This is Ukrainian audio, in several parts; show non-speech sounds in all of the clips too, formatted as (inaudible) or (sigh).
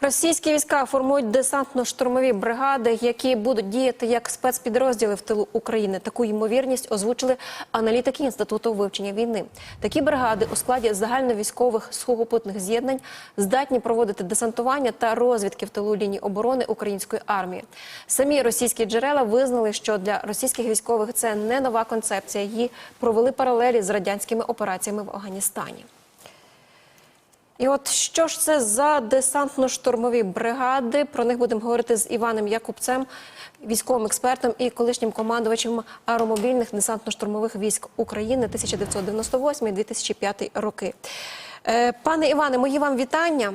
Російські війська формують десантно-штурмові бригади, які будуть діяти як спецпідрозділи в тилу України. Таку ймовірність озвучили аналітики інституту вивчення війни. Такі бригади у складі загальновійськових сухопутних з'єднань здатні проводити десантування та розвідки в тилу лінії оборони української армії. Самі російські джерела визнали, що для російських військових це не нова концепція. Її провели паралелі з радянськими операціями в Афганістані. І от що ж це за десантно-штурмові бригади? Про них будемо говорити з Іваном Якубцем, військовим експертом і колишнім командувачем аеромобільних десантно-штурмових військ України 1998-2005 роки. Е, Пане Іване, мої вам вітання.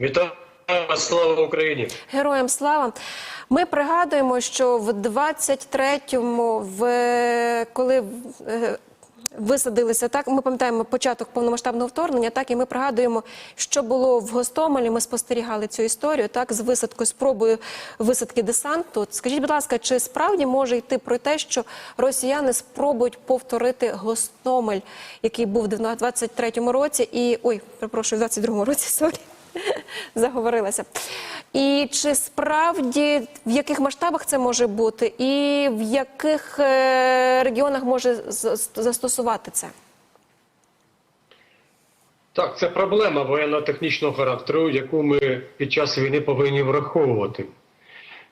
Вітаю слава Україні! Героям слава. Ми пригадуємо, що в 23-му, в коли е, висадилися так, ми пам'ятаємо початок повномасштабного вторгнення. Так і ми пригадуємо, що було в Гостомелі. Ми спостерігали цю історію так з висадкою, спробою висадки десанту. Скажіть, будь ласка, чи справді може йти про те, що росіяни спробують повторити Гостомель, який був в 23-му році, і ой, перепрошую, в 22-му році (laughs) сорі. (laughs) Заговорилася. І чи справді в яких масштабах це може бути, і в яких е, регіонах може застосувати це? Так, це проблема воєнно-технічного характеру, яку ми під час війни повинні враховувати.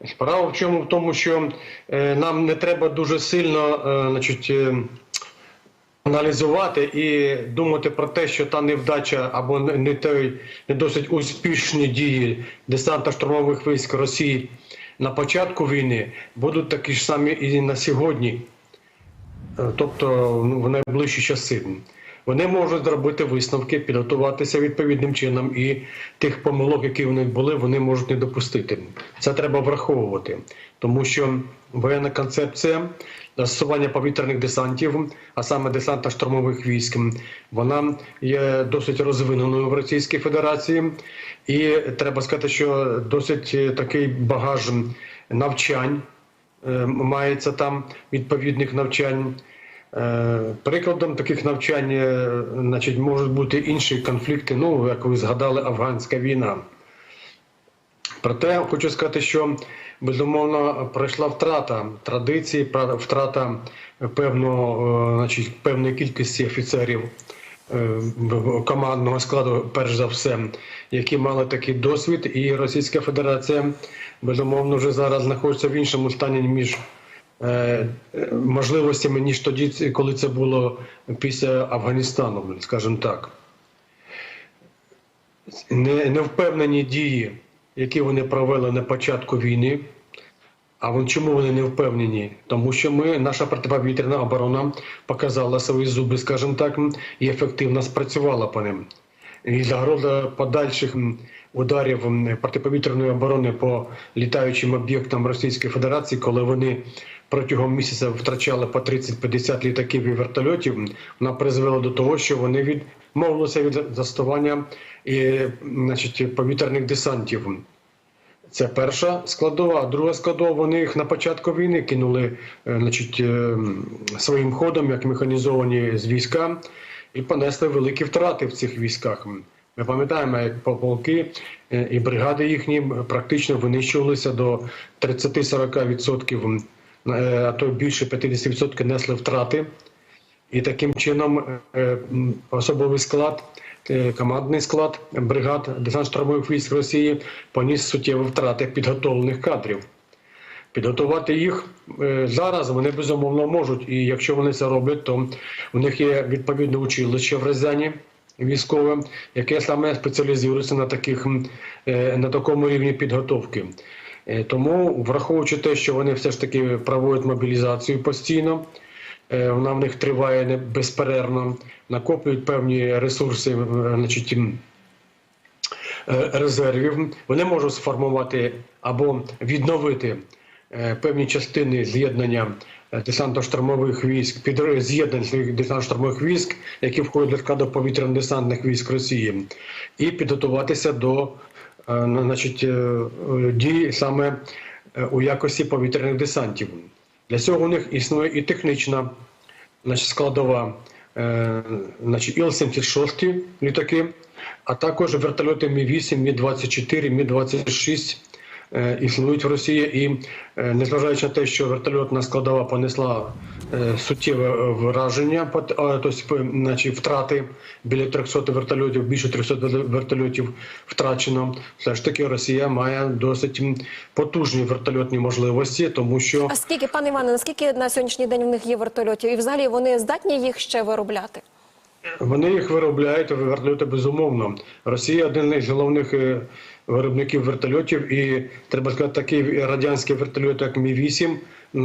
Справа в чому в тому, що е, нам не треба дуже сильно е, значить, аналізувати і думати про те, що та невдача або не той не досить успішні дії десантно-штурмових військ Росії на початку війни будуть такі ж самі і на сьогодні. Е, тобто ну, в найближчі часи. Вони можуть зробити висновки, підготуватися відповідним чином, і тих помилок, які в них були, вони можуть не допустити. Це треба враховувати, тому що воєнна концепція застосування повітряних десантів, а саме десантно-штурмових військ, вона є досить розвиненою в Російській Федерації, і треба сказати, що досить е, такий багаж навчань е, мається там відповідних навчань. Е, Прикладом таких навчань е, значить, можуть бути інші конфлікти, ну, як ви згадали, афганська війна. Проте хочу сказати, що безумовно пройшла втрата традицій, пра- втрата певного, е, значить, певної кількості офіцерів командного складу, перш за все, які мали такий досвід, і Російська Федерація безумовно вже зараз знаходиться в іншому стані е, можливостями, ніж тоді, коли це було після Афганістану, скажімо так. Не- Невпевнені дії, які вони провели на початку війни. А вон чому вони не впевнені? Тому що ми, наша протиповітряна оборона показала свої зуби, скажімо так, і ефективно спрацювала по ним. І загроза подальших ударів протиповітряної оборони по літаючим об'єктам Російської Федерації, коли вони протягом місяця втрачали по 30-50 літаків і вертольотів, вона призвела до того, що вони відмовилися від застування і, значить, повітряних десантів. Це перша складова. Друга складова, вони їх на початку війни кинули е, значить, е, своїм ходом, як механізовані з війська, і понесли великі втрати в цих військах. Ми пам'ятаємо, як полки е, і бригади їхні практично винищувалися до 30-40%, е, а то більше 50% несли втрати. І таким чином е, особовий склад, командний склад бригад десант-штурмових військ Росії поніс суттєві втрати підготовлених кадрів. Підготувати їх зараз вони безумовно можуть, і якщо вони це роблять, то у них є відповідне училище в Рязані військове, яке саме спеціалізується на таких е, на такому рівні підготовки. Е, Тому, враховуючи те, що вони все ж таки проводять мобілізацію постійно, е, вона в них триває безперервно, накоплюють певні ресурси, значить, резервів. Вони можуть сформувати або відновити певні частини з'єднання е, десантно-штурмових військ, під з'єднань своїх десантно-штурмових військ, які входять до складу повітряно-десантних військ Росії, і підготуватися до е, значить, е, е, дій саме е, у якості повітряних десантів. Для цього у них існує і технічна значить, складова. е, значить, Іл-76 літаки, а також вертольоти Мі-8, Мі-24, Мі-26 е, існують в Росії. І е, незважаючи на те, що вертольотна складова понесла е, суттєве е, враження, тобто, значить, втрати біля 300 вертольотів, більше 300 вертольотів втрачено. Все ж таки Росія має досить потужні вертольотні можливості, тому що А скільки, пане Іване, наскільки на сьогоднішній день в них є вертольотів? І взагалі вони здатні їх ще виробляти? Вони їх виробляють вертольоти безумовно. Росія один із головних е, виробників вертольотів, і треба сказати, такий радянський вертольот, як Мі 8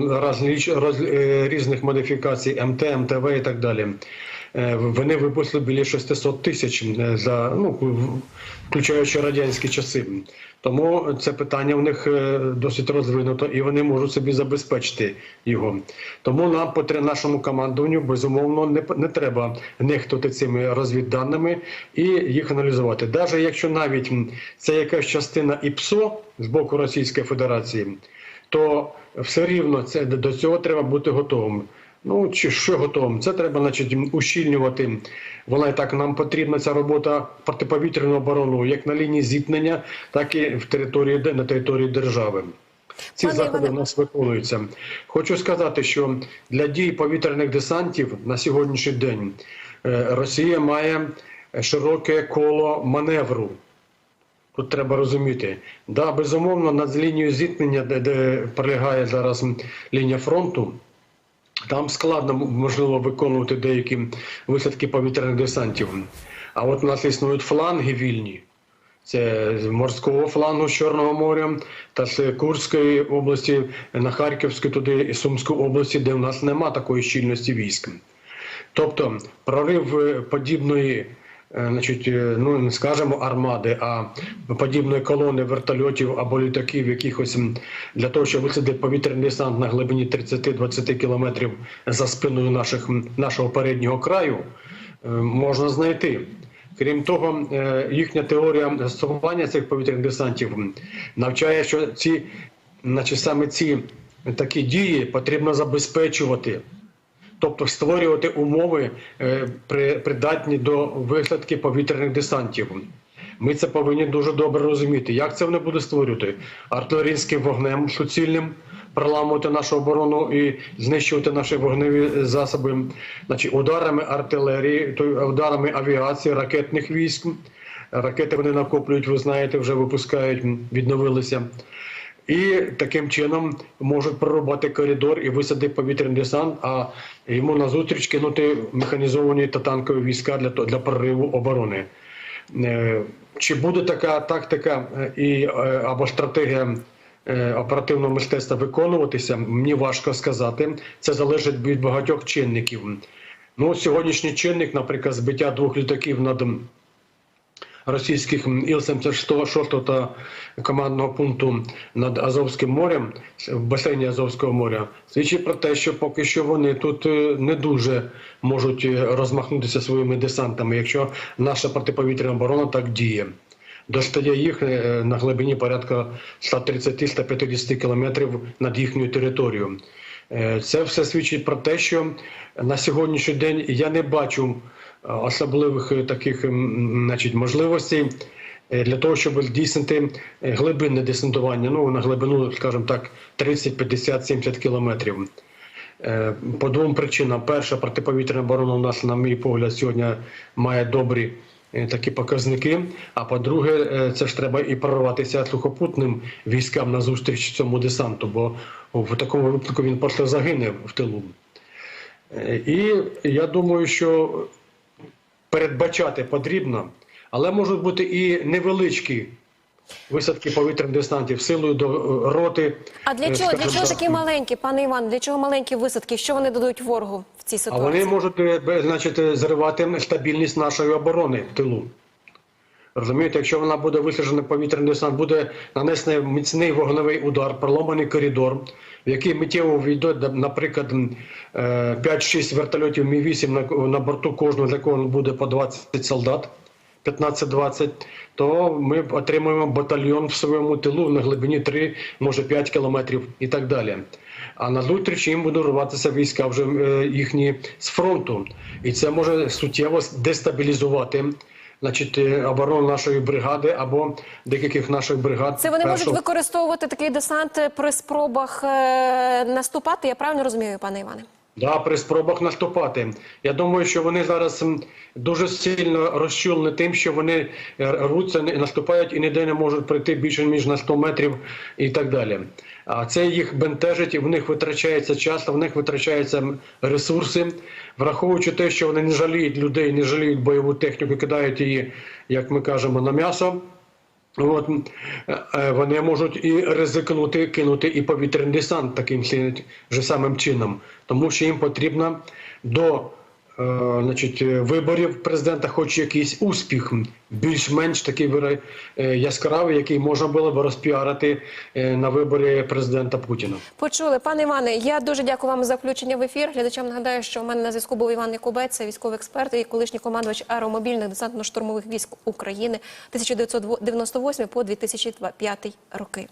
разліч, роз, е, різних модифікацій МТ, МТВ і так далі. Е, Вони випустили біля 600 тисяч е, за ну включаючи радянські часи. Тому це питання в них е, досить розвинуто, і вони можуть собі забезпечити його. Тому нам потре нашому командуванню безумовно не, не треба нехтувати цими розвідданими і їх аналізувати. Навіть якщо навіть це якась частина ІПСО з боку Російської Федерації, то все рівно це до цього треба бути готовим. Ну чи що готовим? Це треба, значить, ущільнювати. Вона і так нам потрібна ця робота протиповітряну оборону, як на лінії зіткнення, так і в території на території держави. Ці Пане заходи в нас виконуються. Хочу сказати, що для дій повітряних десантів на сьогоднішній день е, Росія має широке коло маневру. Тут треба розуміти. Да, безумовно, над лінією зіткнення, де, де пролягає зараз лінія фронту, там складно можливо виконувати деякі висадки повітряних десантів. А от у нас існують фланги вільні. Це з морського флангу з Чорного моря та з Курської області на Харківську, туди і Сумську області, де в нас нема такої щільності військ. Тобто прорив е, подібної, значить, е, ну не скажемо армади, а подібної колони вертольотів або літаків, якихось для того, щоб висадити повітряний десант на глибині 30-20 кілометрів за спиною наших, нашого переднього краю, е, можна знайти. Крім того, е, їхня теорія застосування цих повітряних десантів навчає, що ці, значить, саме ці такі дії потрібно забезпечувати тобто створювати умови е, при- придатні до висадки повітряних десантів. Ми це повинні дуже добре розуміти. Як це вони будуть створювати? Артилерійським вогнем суцільним, проламувати нашу оборону і знищувати наші вогневі засоби, значить, ударами артилерії, ударами авіації, ракетних військ. Ракети вони накоплюють, ви знаєте, вже випускають, відновилися. І таким чином можуть прорубати коридор і висадити повітряний десант, а йому назустріч кинути механізовані та танкові війська для, для прориву оборони. Е, Чи буде така тактика е, і, е, або стратегія оперативного мистецтва виконуватися, мені важко сказати. Це залежить від багатьох чинників. Ну, сьогоднішній чинник, наприклад, збиття двох літаків над російських Іл-76 та командного пункту над Азовським морем в басейні Азовського моря свідчить про те, що поки що вони тут е, не дуже можуть е, розмахнутися своїми десантами, якщо наша протиповітряна оборона так діє. Достає їх е, на глибині порядка 130-150 кілометрів над їхньою територією. Це все свідчить про те, що на сьогоднішній день я не бачу особливих е, таких значить, можливостей е, для того, щоб здійснити е, глибинне десантування, ну на глибину, скажімо так, 30, 50, 70 кілометрів. По двом причинам: перша протиповітряна оборона у нас, на мій погляд, сьогодні має добрі такі показники. А по-друге, це ж треба і прорватися сухопутним військам на зустріч цьому десанту, бо в такому випадку він просто загине в тилу. І я думаю, що передбачати потрібно, але можуть бути і невеличкі висадки повітряних десантів силою до е, роти. А для чого чого для чого такі маленькі, пане Іван? Для чого маленькі висадки? Що вони дадуть ворогу в цій А вони можуть е, значить, е, зривати стабільність нашої оборони в тилу. Розумієте, якщо вона буде висаджена повітряний десант, буде нанесений міцний вогневий удар, проломаний коридор, в який миттєво війде, наприклад, е, 5-6 вертольотів Мі-8 на, на борту кожного, з якого буде по 20 солдат. 15-20, то ми отримуємо батальйон в своєму тилу на глибині 3, може 5 кілометрів і так далі. А на зустріч їм будуть рватися війська вже е, їхні з фронту. І це може суттєво дестабілізувати значить, оборон оборону нашої бригади або деяких наших бригад. Це вони можуть використовувати такий десант при спробах е, наступати. Я правильно розумію, пане Іване? Да, при спробах наступати. Я думаю, що вони зараз дуже сильно розчулені тим, що вони е, рвуться, наступають і ніде не можуть прийти більше ніж на 100 метрів і так далі. А це їх бентежить, і в них витрачається час, в них витрачаються ресурси, враховуючи те, що вони не жаліють людей, не жаліють бойову техніку, кидають її, як ми кажемо, на м'ясо. От, е, е, вони можуть і ризикнути, кинути і повітряний десант таким же самим чином, тому що їм потрібно до значить, е, виборів президента, хоч якийсь успіх, більш-менш такий е, яскравий, який можна було б розпіарити е, на виборі президента Путіна. Почули, пане Іване. Я дуже дякую вам за включення в ефір. Глядачам нагадаю, що у мене на зв'язку був Іван Якубець, військовий експерт і колишній командувач аеромобільних десантно-штурмових військ України 1998 по 2005 роки.